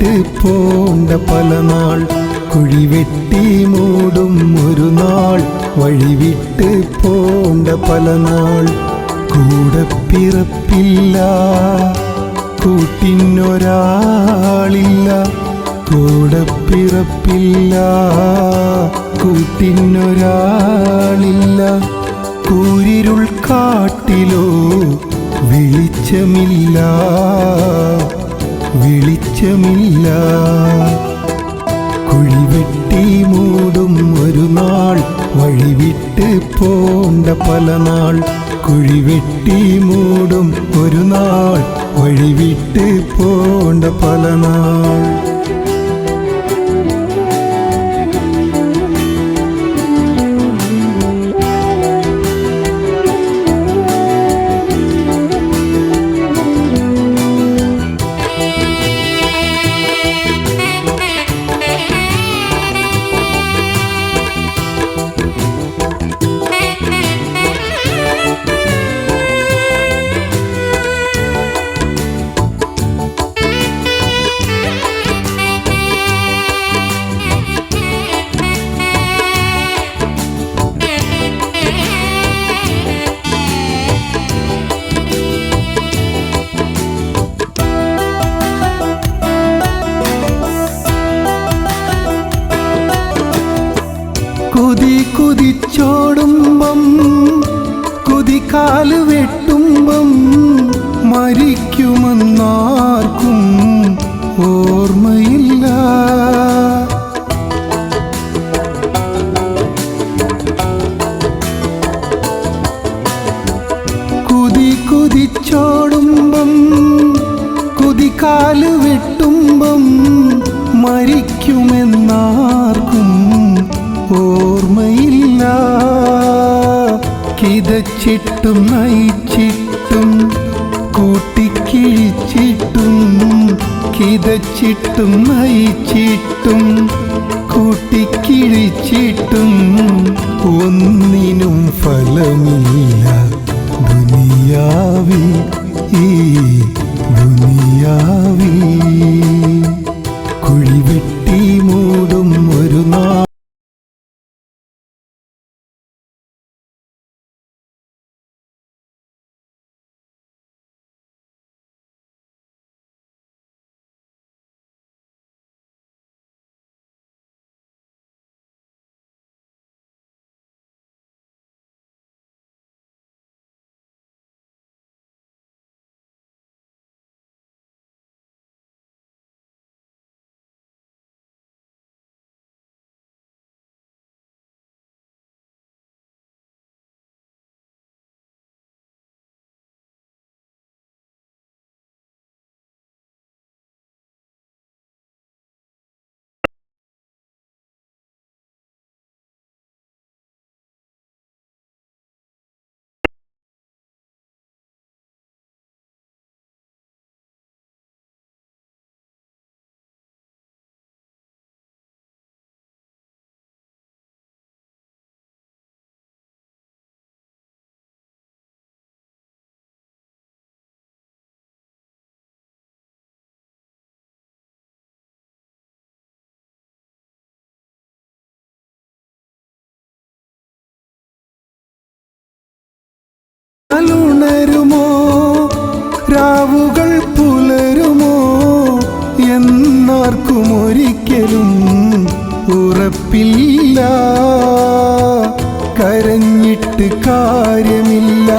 വഴിവിട്ട് പോണ്ട പല നാൾ. കുഴി വെട്ടി മൂടും ഒരു നാൾ. വഴി വിട്ട് പോണ്ട പല നാൾ. കൂടെ പിറപ്പില്ല കൂട്ടിനൊരാളില്ല. കൂടെ പിറപ്പില്ല കൂട്ടിനൊരാളില്ല. കൂരിരുൾ കാട്ടിലോ വെളിച്ചമില്ല. വെളിച്ചമില്ല. കുഴിവെട്ടി മൂടും ഒരു നാൾ വഴിവിട്ട് പോണ്ട പല നാൾ. കുഴിവെട്ടി മൂടും ഒരു നാൾ വഴിവിട്ട് പോണ്ട പല നാൾ. കുതിച്ചോടുമ്പം കുതിക്കാൽ വെട്ടുമ്പം മരിക്കുമെന്നാർക്കും ഓർമ്മയില്ല. കുതി കുതിച്ചോടുമ്പം കുതിക്കാൽ വെട്ടുമ്പം കിതച്ചിട്ടും നയിച്ചിട്ടും കൂട്ടിക്കിഴിച്ചിട്ടും കിതച്ചിട്ടും നയിച്ചിട്ടും കൂട്ടിക്കിഴിച്ചിട്ടും ഒന്നിനും ഫലമില്ല ദുനിയാവി ഈ ദുനിയാവി. കുഴിവെട്ടി മൂടും ഉണരുമോ രാവുകൾ പുലരുമോ? എന്നാർക്കും ഒരിക്കലും ഉറപ്പില്ല. കരഞ്ഞിട്ട് കാര്യമില്ല.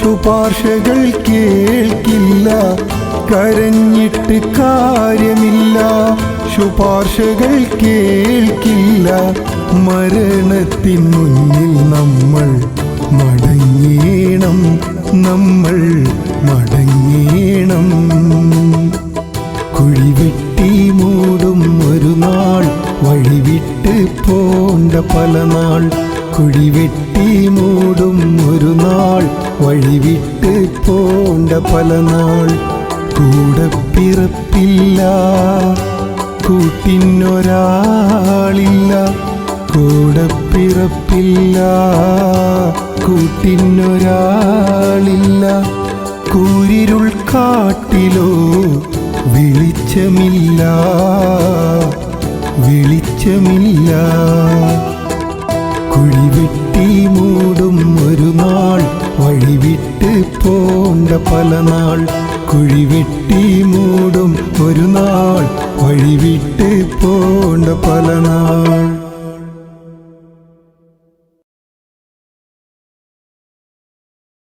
ശുപാർശകൾ കേൾക്കില്ല. കരഞ്ഞിട്ട് കാര്യമില്ല. ശുപാർശകൾ കേൾക്കില്ല. മരണത്തിൻ മുന്നിൽ നമ്മൾ മടങ്ങേണം നമ്മൾ മടങ്ങേണം. കുഴിവെട്ടി മൂടും ഒരു നാൾ വഴിവിട്ട് പോണ്ട പല നാൾ. കുഴിവെട്ടി മൂടും ഒരു നാൾ വഴിവിട്ട് പോണ്ട പല നാൾ. കൂടെ പിറപ്പില്ല കൂട്ടിനൊരാളില്ല. കൂടെ പിറപ്പില്ല കൂട്ടിനൊരാളില്ല. കൂരിരുൾ കാട്ടിലോ വെളിച്ച വെളിച്ചമില്ല വെളിച്ചമില്ല. കുഴിവെട്ടി മൂടും ഒരു നാൾ വഴിവിട്ട് പോണ്ട പല നാൾ. കുഴിവെട്ടി മൂടും ഒരു നാൾ വഴിവിട്ട് പോണ്ട പല നാൾ.